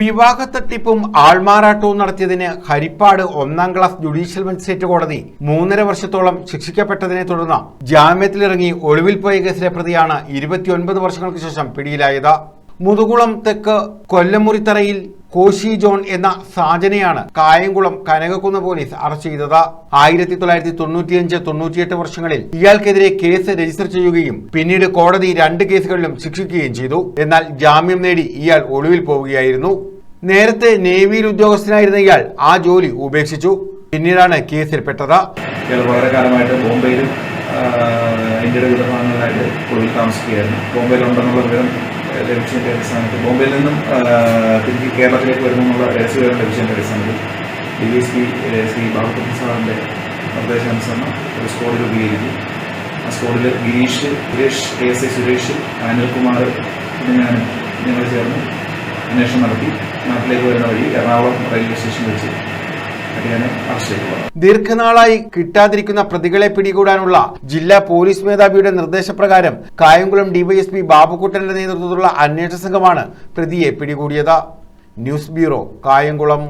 വിവാഹ തട്ടിപ്പും ആൾമാറാട്ടവും നടത്തിയതിന് ഹരിപ്പാട് ഒന്നാം ക്ലാസ് ജുഡീഷ്യൽ മജിസ്ട്രേറ്റ് കോടതി മൂന്നര വർഷത്തോളം ശിക്ഷിക്കപ്പെട്ടതിനെ തുടർന്ന് ജാമ്യത്തിലിറങ്ങി ഒളിവിൽ പോയ കേസിലെ പ്രതിയാണ് ഇരുപത്തിയൊൻപത് വർഷങ്ങൾക്ക് ശേഷം പിടിയിലായത്. മുതുകുളം തെക്ക് കൊല്ലമുറിത്തറയിൽ കോശി ജോൺ എന്ന സാജനയാണ് കായംകുളം കനകക്കുന്ന് പോലീസ് അറസ്റ്റ് ചെയ്തത്. ആയിരത്തി തൊള്ളായിരത്തി തൊണ്ണൂറ്റിയഞ്ച് തൊണ്ണൂറ്റിയെട്ട് വർഷങ്ങളിൽ ഇയാൾക്കെതിരെ കേസ് രജിസ്റ്റർ ചെയ്യുകയും പിന്നീട് കോടതി രണ്ട് കേസുകളിലും ശിക്ഷിക്കുകയും ചെയ്തു. എന്നാൽ ജാമ്യം നേടി ഇയാൾ ഒളിവിൽ പോവുകയായിരുന്നു. നേരത്തെ നേവിയിൽ ഉദ്യോഗസ്ഥനായിരുന്ന ഇയാൾ ആ ജോലി ഉപേക്ഷിച്ചു. പിന്നീടാണ് കേസിൽപ്പെട്ടത് പെട്ടത്. വളരെ കാലമായിട്ട് ബോംബെയിലും ഇന്ത്യയുടെ വിവിധ ഭാഗങ്ങളിലായിട്ട് ഒളിവിൽ താമസിക്കുകയായിരുന്നു. ബോംബെയിലുണ്ടെന്നുള്ള വിവരം ലഭിച്ചതിന്റെ അടിസ്ഥാനത്തിൽ ബോംബെയിൽ നിന്നും തിരിച്ച് കേരളത്തിലേക്ക് വരുമെന്നുള്ള രഹസ്യവിവരം ലഭിച്ചതിന്റെ അടിസ്ഥാനത്തിൽ D V S P Sri Babukutty സാറിന്റെ നിർദ്ദേശാനുസരണം ഒരു സ്കോഡ് രൂപീകരിച്ചു ആ സ്കോഡിൽ Girish Suresh A S I Suresh Anilkumar പിന്നെ ഞാനും ഞങ്ങൾ ചേർന്ന്. അന്വേഷണം നടത്തി നാട്ടിലേക്ക് വരുന്ന വഴി എറണാകുളം റെയിൽവേ സ്റ്റേഷനിൽ വെച്ച് ദീർഘനാളായി കിട്ടാതിരിക്കുന്ന പ്രതികളെ പിടികൂടാനുള്ള ജില്ലാ പോലീസ് മേധാവിയുടെ നിർദ്ദേശപ്രകാരം കായംകുളം ഡിവൈഎസ്പി ബാബുക്കുട്ടന്റെ നേതൃത്വത്തിലുള്ള അന്വേഷണ സംഘമാണ് പ്രതിയെ പിടികൂടിയത്. News bureau Kayamkulam.